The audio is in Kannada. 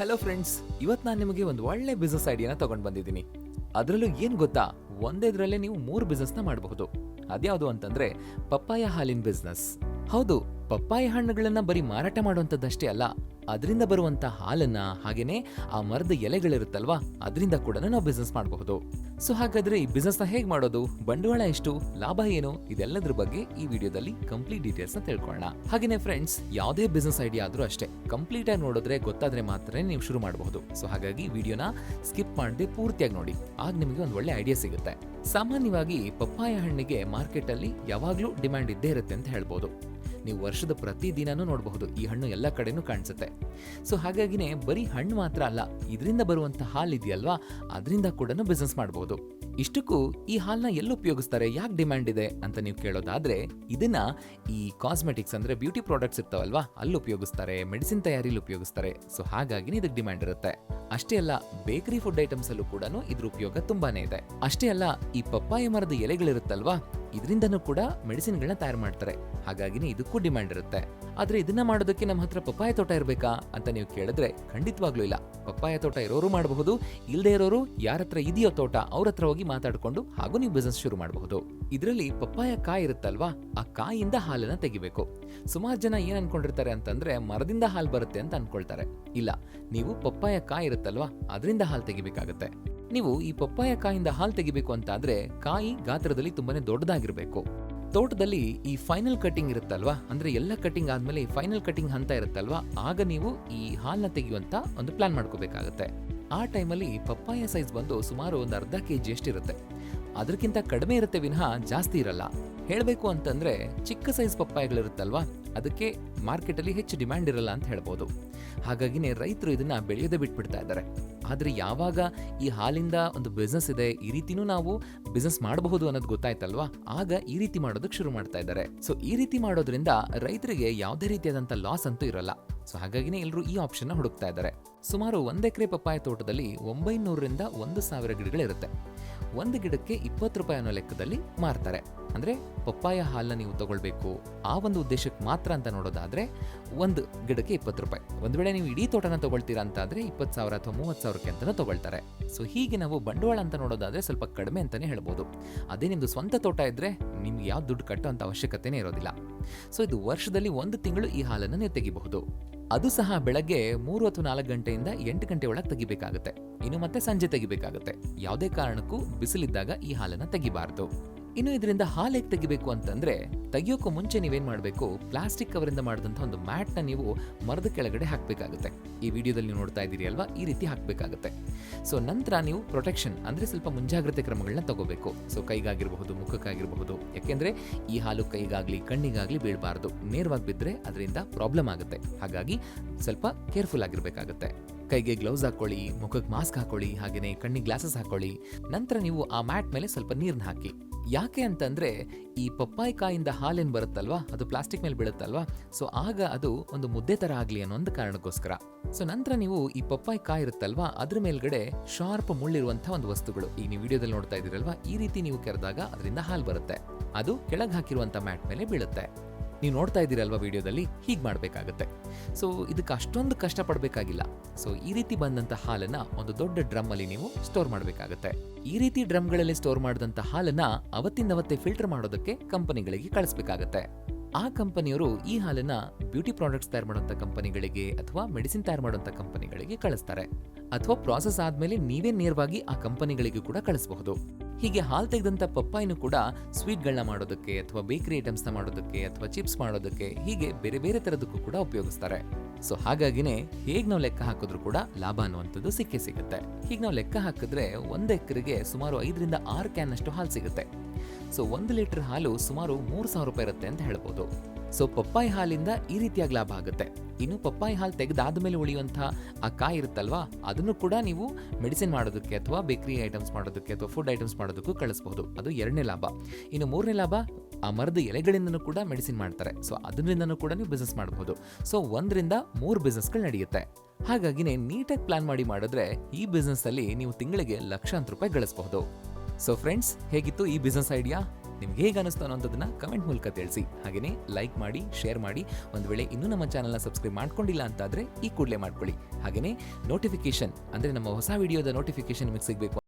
ಹಲೋ ಫ್ರೆಂಡ್ಸ್ ಇವತ್ತು ನಾನು ನಿಮಗೆ ಒಂದು ಒಳ್ಳೆ ಬಿಸ್ನೆಸ್ ಐಡಿಯಾನ ತಗೊಂಡು ಬಂದಿದ್ದೀನಿ. ಅದರಲ್ಲೂ ಏನು ಗೊತ್ತಾ? ಒಂದೇದ್ರಲ್ಲೇ ನೀವು ಮೂರು ಬಿಸ್ನೆಸ್ನ ಮಾಡಬಹುದು. ಅದ್ಯಾವುದು ಅಂತಂದರೆ ಪಪ್ಪಾಯ ಹಾಲಿನ ಬಿಸ್ನೆಸ್ ಹೌದು ಪಪ್ಪಾಯ ಹಣ್ಣುಗಳನ್ನ ಬರೀ ಮಾರಾಟ ಮಾಡುವಂಥದ್ದಷ್ಟೇ ಅಲ್ಲ, ಅದರಿಂದ ಬರುವಂತ ಹಾಲನ್ನ ಹಾಗೇನೆ ಆ ಮರದ ಎಲೆಗಳಿರುತ್ತಲ್ವಾ, ಅದರಿಂದ ಕೂಡ ನಾವು ಬಿಸ್ನೆಸ್ ಮಾಡಬಹುದು. ಸೊ ಹಾಗಾದ್ರೆ ಈ ಬಿಸ್ನೆಸ್ನ ಹೇಗೆ ಮಾಡೋದು? ಬಂಡವಾಳ ಎಷ್ಟು? ಲಾಭ ಏನು? ಇದೆಲ್ಲದ್ರ ಬಗ್ಗೆ ಈ ವಿಡಿಯೋದಲ್ಲಿ ಕಂಪ್ಲೀಟ್ ಡೀಟೇಲ್ಸ್ನ ತಿಳ್ಕೊಳ್ಳೋಣ ಹಾಗೇನೆ ಫ್ರೆಂಡ್ಸ್ ಯಾವುದೇ ಬಿಸ್ನೆಸ್ ಐಡಿಯಾ ಆದ್ರೂ ಅಷ್ಟೇ ಕಂಪ್ಲೀಟ್ ಆಗಿ ನೋಡಿದ್ರೆ ಗೊತ್ತಾದ್ರೆ ಮಾತ್ರ ನೀವು ಶುರು ಮಾಡಬಹುದು. ಸೊ ಹಾಗಾಗಿ ವಿಡಿಯೋನ ಸ್ಕಿಪ್ ಮಾಡದೆ ಪೂರ್ತಿಯಾಗಿ ನೋಡಿ, ಆಗ ನಿಮಗೆ ಒಂದು ಒಳ್ಳೆ ಐಡಿಯಾ ಸಿಗುತ್ತೆ. ಸಾಮಾನ್ಯವಾಗಿ ಪಪ್ಪಾಯ ಹಣ್ಣಿಗೆ ಮಾರ್ಕೆಟ್ ಅಲ್ಲಿ ಯಾವಾಗ್ಲೂ ಡಿಮ್ಯಾಂಡ್ ಇದ್ದೇ ಇರುತ್ತೆ ಅಂತ ಹೇಳ್ಬೋದು. ನೀವು ವರ್ಷದ ಪ್ರತಿ ದಿನಾನೂ ನೋಡಬಹುದು, ಈ ಹಣ್ಣು ಎಲ್ಲ ಕಡೆನೂ ಕಾಣಿಸುತ್ತೆ. ಸೊ ಹಾಗಾಗಿನೇ ಬರೀ ಹಣ್ಣು ಮಾತ್ರ ಅಲ್ಲ, ಇದರಿಂದ ಬರುವಂಥ ಹಾಲು ಇದೆಯಲ್ವಾ? ಅದರಿಂದ ಕೂಡ ಬಿಸ್ನೆಸ್ ಮಾಡಬಹುದು ಇಷ್ಟಕ್ಕೂ ಈ ಹಾಲ್ನ ಎಲ್ಲಿ ಉಪಯೋಗಿಸ್ತಾರೆ, ಯಾಕೆ ಡಿಮ್ಯಾಂಡ್ ಇದೆ ಅಂತ ನೀವು ಕೇಳೋದಾದ್ರೆ, ಇದನ್ನ ಈ ಕಾಸ್ಮೆಟಿಕ್ಸ್ ಅಂದ್ರೆ ಬ್ಯೂಟಿ ಪ್ರಾಡಕ್ಟ್ಸ್ ಇರ್ತಾವಲ್ವಾ, ಅಲ್ಲಿ ಉಪಯೋಗಿಸ್ತಾರೆ ಮೆಡಿಸಿನ್ ತಯಾರಿಲಿ ಉಪಯೋಗಿಸ್ತಾರೆ. ಸೊ ಹಾಗಾಗಿ ಇದಕ್ಕೆ ಡಿಮ್ಯಾಂಡ್ ಇರುತ್ತೆ. ಅಷ್ಟೇ ಅಲ್ಲ ಬೇಕರಿ ಫುಡ್ ಐಟಮ್ಸ್ ಅಲ್ಲೂ ಕೂಡ ಇದ್ರ ಉಪಯೋಗ ತುಂಬಾನೇ ಇದೆ. ಅಷ್ಟೇ ಅಲ್ಲ, ಈ ಪಪ್ಪಾಯ ಮರದ ಎಲೆಗಳಿರುತ್ತಲ್ವಾ ಇದರಿಂದನೂ ಕೂಡ ಮೆಡಿಸಿನ್ಗಳನ್ನ ತಯಾರು ಮಾಡ್ತಾರೆ. ಹಾಗಾಗಿನೇ ಇದಕ್ಕೂ ಡಿಮ್ಯಾಂಡ್ ಇರುತ್ತೆ. ಆದ್ರೆ ಇದನ್ನ ಮಾಡೋದಕ್ಕೆ ನಮ್ಮ ಹತ್ರ ಪಪ್ಪಾಯ ತೋಟ ಇರಬೇಕಾ ಅಂತ ನೀವು ಕೇಳಿದ್ರೆ ಖಂಡಿತವಾಗ್ಲೂ ಇಲ್ಲ. ಪಪ್ಪಾಯ ತೋಟ ಇರೋರು ಮಾಡಬಹುದು ಇಲ್ಲದೆ ಇರೋರು ಯಾರ ಹತ್ರ ಇದೆಯೋ ತೋಟ ಅವ್ರ ಹತ್ರ ಹೋಗಿ ಮಾತಾಡ್ಕೊಂಡು ಹಾಗೂ ನೀವು ಬಿಸ್ನೆಸ್ ಶುರು ಮಾಡಬಹುದು. ಇದರಲ್ಲಿ ಪಪ್ಪಾಯ ಕಾಯಿ ಇರುತ್ತಲ್ವಾ, ಆ ಕಾಯಿಂದ ಹಾಲನ್ನ ತೆಗಿಬೇಕು. ಸುಮಾರು ಜನ ಏನ್ ಅನ್ಕೊಂಡಿರ್ತಾರೆ ಅಂತಂದ್ರೆ ಮರದಿಂದ ಹಾಲು ಬರುತ್ತೆ ಅಂತ ಅನ್ಕೊಳ್ತಾರೆ. ಇಲ್ಲ, ನೀವು ಪಪ್ಪಾಯ ಕಾಯಿ ಇರುತ್ತಲ್ವಾ, ಅದರಿಂದ ಹಾಲು ತೆಗಿಬೇಕಾಗತ್ತೆ. ನೀವು ಈ ಪಪ್ಪಾಯ ಕಾಯಿಂದ ಹಾಲು ತೆಗಿಬೇಕು ಅಂತಾದ್ರೆ ಕಾಯಿ ಗಾತ್ರದಲ್ಲಿ ತುಂಬಾನೇ ದೊಡ್ಡದಾಗಿರಬೇಕು. ತೋಟದಲ್ಲಿ ಈ ಫೈನಲ್ ಕಟಿಂಗ್ ಇರುತ್ತಲ್ವಾ? ಅಂದ್ರೆ ಎಲ್ಲ ಕಟಿಂಗ್ ಆದ್ಮೇಲೆ ಈ ಫೈನಲ್ ಕಟಿಂಗ್ ಹಂತ ಇರುತ್ತಲ್ವಾ? ಆಗ ನೀವು ಈ ಹಾಲ್ನ ತೆಗೆಯುವಂತ ಒಂದು ಪ್ಲಾನ್ ಮಾಡ್ಕೋಬೇಕಾಗತ್ತೆ. ಆ ಟೈಮಲ್ಲಿ ಪಪ್ಪಾಯ ಸೈಜ್ ಬಂದು ಸುಮಾರು ಒಂದು ಅರ್ಧ ಕೆ ಜಿ ಅಷ್ಟಿರುತ್ತೆ. ಅದಕ್ಕಿಂತ ಕಡಿಮೆ ಇರುತ್ತೆ ವಿನಃ ಜಾಸ್ತಿ ಇರಲ್ಲ. ಹೇಳಬೇಕು ಅಂತಂದ್ರೆ ಚಿಕ್ಕ ಸೈಜ್ ಪಪ್ಪಾಯಿಗಳಿರುತ್ತಲ್ವಾ? ಅದಕ್ಕೆ ಮಾರ್ಕೆಟಲ್ಲಿ ಹೆಚ್ಚು ಡಿಮ್ಯಾಂಡ್ ಇರಲ್ಲ ಅಂತ ಹೇಳ್ಬೋದು. ಹಾಗಾಗಿನೇ ರೈತರು ಇದನ್ನ ಬೆಳೆಯದೆ ಬಿಟ್ಬಿಡ್ತಾ ಇದ್ದಾರೆ. ಆದರೆ ಯಾವಾಗ ಈ ಹಾಲಿಂದ ಒಂದು ಬಿಸ್ನೆಸ್ ಇದೆ, ಈ ರೀತಿನೂ ನಾವು ಬಿಸ್ನೆಸ್ ಮಾಡಬಹುದು ಅನ್ನೋದು ಗೊತ್ತಾಯ್ತಲ್ವಾ? ಆಗ ಈ ರೀತಿ ಮಾಡೋದಕ್ಕೆ ಶುರು ಮಾಡ್ತಾ ಇದ್ದಾರೆ. ಸೊ ಈ ರೀತಿ ಮಾಡೋದ್ರಿಂದ ರೈತರಿಗೆ ಯಾವುದೇ ರೀತಿಯಾದಂಥ ಲಾಸ್ ಅಂತೂ ಇರಲ್ಲ. ಸೊ ಹಾಗಾಗಿನೇ ಎಲ್ಲರೂ ಈ ಆಪ್ಷನ್ ಹುಡುಕ್ತಾ ಇದ್ದಾರೆ. ಸುಮಾರು ಒಂದ್ ಎಕರೆ ಪಪ್ಪಾಯ ತೋಟದಲ್ಲಿ ಒಂಬೈನೂರರಿಂದ ಒಂದು ಸಾವಿರ ಗಿಡಗಳಿರುತ್ತೆ. ಒಂದು ಗಿಡಕ್ಕೆ ಇಪ್ಪತ್ತು ರೂಪಾಯಿ ಅನ್ನೋ ಲೆಕ್ಕದಲ್ಲಿ ಮಾರ್ತಾರೆ. ಅಂದರೆ ಪಪ್ಪಾಯ ಹಾಲನ್ನ ನೀವು ತಗೊಳ್ಬೇಕು. ಆ ಒಂದು ಉದ್ದೇಶಕ್ಕೆ ಮಾತ್ರ ಅಂತ ನೋಡೋದಾದರೆ ಒಂದು ಗಿಡಕ್ಕೆ ಇಪ್ಪತ್ತು ರೂಪಾಯಿ. ಒಂದು ವೇಳೆ ನೀವು ಇಡೀ ತೋಟನ ತಗೊಳ್ತೀರಾ ಅಂತ ಆದರೆ ಇಪ್ಪತ್ತು ಸಾವಿರ ಅಥವಾ ಮೂವತ್ತು ಸಾವಿರಕ್ಕೆ ಅಂತಲೂ ತಗೊಳ್ತಾರೆ. ಸೊ ಹೀಗೆ ನಾವು ಬಂಡವಾಳ ಅಂತ ನೋಡೋದಾದರೆ ಸ್ವಲ್ಪ ಕಡಿಮೆ ಅಂತಲೇ ಹೇಳ್ಬೋದು. ಅದೇ ನಿಮ್ಮದು ಸ್ವಂತ ತೋಟ ಇದ್ದರೆ ನಿಮ್ಗೆ ಯಾವ ದುಡ್ಡು ಕಟ್ಟೋ ಅಂತ ಅವಶ್ಯಕತೆನೇ ಇರೋದಿಲ್ಲ. ಸೊ ಇದು ವರ್ಷದಲ್ಲಿ ಒಂದು ತಿಂಗಳು ಈ ಹಾಲನ್ನು ನೀವು ತೆಗಿಬಹುದು. ಅದು ಸಹ ಬೆಳಗ್ಗೆ ಮೂರು ಅಥವಾ ನಾಲ್ಕು ಗಂಟೆಯಿಂದ ಎಂಟು ಗಂಟೆ ಒಳಗೆ ತೆಗಿಬೇಕಾಗುತ್ತೆ. ಇನ್ನು ಮತ್ತೆ ಸಂಜೆ ತೆಗಿಬೇಕಾಗುತ್ತೆ. ಯಾವುದೇ ಕಾರಣಕ್ಕೂ ಬಿಸಿಲಿದ್ದಾಗ ಈ ಹಾಲನ್ನು ತೆಗಿಬಾರ್ದು. ಇನ್ನು ಇದರಿಂದ ಹಾಲು ಹೇಗೆ ತೆಗಿಬೇಕು ಅಂತಂದ್ರೆ ತೆಗಿಯೋಕ್ಕೂ ಮುಂಚೆ ನೀವೇನು ಮಾಡಬೇಕು? ಪ್ಲಾಸ್ಟಿಕ್ ಕವರಿಂದ ಮಾಡಿದಂಥ ಒಂದು ಮ್ಯಾಟ್ನ ನೀವು ಮರದ ಕೆಳಗಡೆ ಹಾಕಬೇಕಾಗುತ್ತೆ. ಈ ವಿಡಿಯೋದಲ್ಲಿ ನೀವು ನೋಡ್ತಾ ಇದ್ದೀರಿ ಅಲ್ವಾ? ಈ ರೀತಿ ಹಾಕಬೇಕಾಗುತ್ತೆ. ಸೊ, ನಂತರ ನೀವು ಪ್ರೊಟೆಕ್ಷನ್ ಅಂದ್ರೆ ಸ್ವಲ್ಪ ಮುಂಜಾಗ್ರತೆ ಕ್ರಮಗಳನ್ನ ತಗೋಬೇಕು. ಸೊ, ಕೈಗಾಗಿರಬಹುದು, ಮುಖಕ್ಕಾಗಿರಬಹುದು. ಯಾಕೆಂದ್ರೆ ಈ ಹಾಲು ಕೈಗಾಗಲಿ, ಕಣ್ಣಿಗಾಗಲಿ ಬೀಳಬಾರ್ದು. ನೇರವಾಗಿ ಬಿದ್ದರೆ ಅದರಿಂದ ಪ್ರಾಬ್ಲಮ್ ಆಗುತ್ತೆ. ಹಾಗಾಗಿ ಸ್ವಲ್ಪ ಕೇರ್ಫುಲ್ ಆಗಿರಬೇಕಾಗುತ್ತೆ. ಕೈಗೆ ಗ್ಲೌಸ್ ಹಾಕೊಳ್ಳಿ, ಮುಖಕ್ಕೆ ಮಾಸ್ಕ್ ಹಾಕೊಳ್ಳಿ ಹಾಗೆಯೇ ಕಣ್ಣಿಗೆ ಗ್ಲಾಸಸ್ ಹಾಕೊಳ್ಳಿ. ನಂತರ ನೀವು ಆ ಮ್ಯಾಟ್ ಮೇಲೆ ಸ್ವಲ್ಪ ನೀರನ್ನ ಹಾಕಿ. ಯಾಕೆ ಅಂತಂದರೆ ಈ ಪಪ್ಪಾಯಿ ಕಾಯಿಂದ ಹಾಲೇನು ಬರುತ್ತಲ್ವಾ? ಅದು ಪ್ಲಾಸ್ಟಿಕ್ ಮೇಲೆ ಬೀಳುತ್ತಲ್ವಾ? ಸೊ ಆಗ ಅದು ಒಂದು ಮುದ್ದೆ ಥರ ಆಗಲಿ ಅನ್ನೋ ಒಂದು ಕಾರಣಕ್ಕೋಸ್ಕರ. ಸೊ ನಂತರ ನೀವು ಈ ಪಪ್ಪಾಯಿ ಕಾಯಿ ಇರುತ್ತಲ್ವಾ? ಅದ್ರ ಮೇಲ್ಗಡೆ ಶಾರ್ಪ್ ಮುಳ್ಳಿರುವಂಥ ಒಂದು ವಸ್ತುಗಳು. ಈಗ ನೀವು ವಿಡಿಯೋದಲ್ಲಿ ನೋಡ್ತಾ ಇದ್ದೀರಲ್ವಾ? ಈ ರೀತಿ ನೀವು ಕೆರೆದಾಗ ಅದರಿಂದ ಹಾಲು ಬರುತ್ತೆ. ಅದು ಕೆಳಗೆ ಹಾಕಿರುವಂಥ ಮ್ಯಾಟ್ ಮೇಲೆ ಬೀಳುತ್ತೆ. ನೀವು ನೋಡ್ತಾ ಇದ್ದೀರಲ್ವಾ ವಿಡಿಯೋದಲ್ಲಿ? ಹೀಗೆ ಮಾಡಬೇಕಾಗುತ್ತೆ. ಸೊ ಇದಕ್ಕೆ ಅಷ್ಟೊಂದು ಕಷ್ಟಪಡಬೇಕಾಗಿಲ್ಲ. ಸೊ ಈ ರೀತಿ ಬಂದಂಥ ಹಾಲನ್ನು ಒಂದು ದೊಡ್ಡ ಡ್ರಮ್ಮಲ್ಲಿ ನೀವು ಸ್ಟೋರ್ ಮಾಡಬೇಕಾಗುತ್ತೆ. ಈ ರೀತಿ ಡ್ರಮ್ಗಳಲ್ಲಿ ಸ್ಟೋರ್ ಮಾಡಿದಂತ ಹಾಲನ್ನು ಅವತ್ತಿಂದವತ್ತೇ ಫಿಲ್ಟರ್ ಮಾಡೋದಕ್ಕೆ ಕಂಪನಿಗಳಿಗೆ ಕಳಿಸ್ಬೇಕಾಗತ್ತೆ. ಆ ಕಂಪನಿಯವರು ಈ ಹಾಲನ್ನ ಬ್ಯೂಟಿ ಪ್ರಾಡಕ್ಟ್ಸ್ ತಯಾರು ಮಾಡುವಂಥ ಕಂಪನಿಗಳಿಗೆ ಅಥವಾ ಮೆಡಿಸಿನ್ ತಯಾರು ಮಾಡುವಂಥ ಕಂಪನಿಗಳಿಗೆ ಕಳಿಸ್ತಾರೆ. ಅಥವಾ ಪ್ರಾಸೆಸ್ ಆದಮೇಲೆ ನೀವೇ ನೇರವಾಗಿ ಆ ಕಂಪನಿಗಳಿಗೂ ಕೂಡ ಕಳಿಸಬಹುದು. ಹೀಗೆ ಹಾಲು ತೆಗೆದಂಥ ಪಪ್ಪಾಯಿನೂ ಕೂಡ ಸ್ವೀಟ್ಗಳನ್ನ ಮಾಡೋದಕ್ಕೆ ಅಥವಾ ಬೇಕರಿ ಐಟಮ್ಸ್ನ ಮಾಡೋದಕ್ಕೆ ಅಥವಾ ಚಿಪ್ಸ್ ಮಾಡೋದಕ್ಕೆ ಹೀಗೆ ಬೇರೆ ಬೇರೆ ಥರದಕ್ಕೂ ಕೂಡ ಉಪಯೋಗಿಸ್ತಾರೆ. ಸೊ ಹಾಗಾಗಿನೇ ಹೇಗೆ ನಾವು ಲೆಕ್ಕ ಹಾಕಿದ್ರು ಕೂಡ ಲಾಭ ಅನ್ನುವಂಥದ್ದು ಸಿಕ್ಕೇ ಸಿಗುತ್ತೆ. ಹೀಗೆ ನಾವು ಲೆಕ್ಕ ಹಾಕಿದ್ರೆ ಒಂದು ಎಕರೆಗೆ ಸುಮಾರು ಐದರಿಂದ ಆರು ಕ್ಯಾನ್ ಅಷ್ಟು ಹಾಲು ಸಿಗುತ್ತೆ. ಸೊ ಒಂದು ಲೀಟರ್ ಹಾಲು ಸುಮಾರು ಮೂರು ಸಾವಿರ ರೂಪಾಯಿ ಇರುತ್ತೆ ಅಂತ ಹೇಳ್ಬೋದು. ಸೊ ಪಪ್ಪಾಯಿ ಹಾಲಿಂದ ಈ ರೀತಿಯಾಗಿ ಲಾಭ ಆಗುತ್ತೆ. ಇನ್ನು ಪಪ್ಪಾಯಿ ಹಾಲು ತೆಗೆದಾದ್ಮೇಲೆ ಉಳಿಯುವಂಥ ಆ ಕಾಯಿ ಇರುತ್ತಲ್ವಾ, ಅದನ್ನು ಕೂಡ ನೀವು ಮೆಡಿಸಿನ್ ಮಾಡೋದಕ್ಕೆ ಅಥವಾ ಬೇಕರಿ ಐಟಮ್ಸ್ ಮಾಡೋದಕ್ಕೆ ಅಥವಾ ಫುಡ್ ಐಟಮ್ಸ್ ಮಾಡೋದಕ್ಕೂ ಕಳಿಸಬಹುದು ಅದು ಎರಡನೇ ಲಾಭ. ಇನ್ನು ಮೂರನೇ ಲಾಭ, ಆ ಮರದ ಎಲೆಗಳಿಂದನೂ ಕೂಡ ಮೆಡಿಸಿನ್ ಮಾಡ್ತಾರೆ. ಸೊ ಅದರಿಂದನೂ ಕೂಡ ನೀವು ಬಿಸ್ನೆಸ್ ಮಾಡಬಹುದು ಸೊ ಒಂದರಿಂದ ಮೂರು ಬಿಸ್ನೆಸ್ಗಳು ನಡೆಯುತ್ತೆ. ಹಾಗಾಗಿನೇ ನೀಟಾಗಿ ಪ್ಲಾನ್ ಮಾಡಿ ಮಾಡಿದ್ರೆ ಈ ಬಿಸ್ನೆಸ್ಸಲ್ಲಿ ನೀವು ತಿಂಗಳಿಗೆ ಲಕ್ಷಾಂತರ ರೂಪಾಯಿ ಗಳಿಸಬಹುದು ಸೊ ಫ್ರೆಂಡ್ಸ್ ಹೇಗಿತ್ತು ಈ ಬಿಸ್ನೆಸ್ ಐಡಿಯಾ ನಿಮ್ಗೆ ಹೇಗೆ ಅನಿಸ್ತು ಅನ್ನೋಂಥದ್ದನ್ನ ಕಮೆಂಟ್ ಮೂಲಕ ತಿಳಿಸಿ. ಹಾಗೆಯೇ ಲೈಕ್ ಮಾಡಿ ಶೇರ್ ಮಾಡಿ, ಒಂದು ವೇಳೆ ಇನ್ನೂ ನಮ್ಮ ಚಾನಲ್ನ ಸಬ್ಸ್ಕ್ರೈಬ್ ಮಾಡ್ಕೊಂಡಿಲ್ಲ ಅಂತಾದರೆ ಈ ಕೂಡಲೇ ಮಾಡ್ಕೊಳ್ಳಿ. ಹಾಗೆಯೇ ನೋಟಿಫಿಕೇಶನ್ ಅಂದರೆ ನಮ್ಮ ಹೊಸ ವಿಡಿಯೋದ ನೋಟಿಫಿಕೇಶನ್ ನಿಮಗೆ ಸಿಗಬೇಕು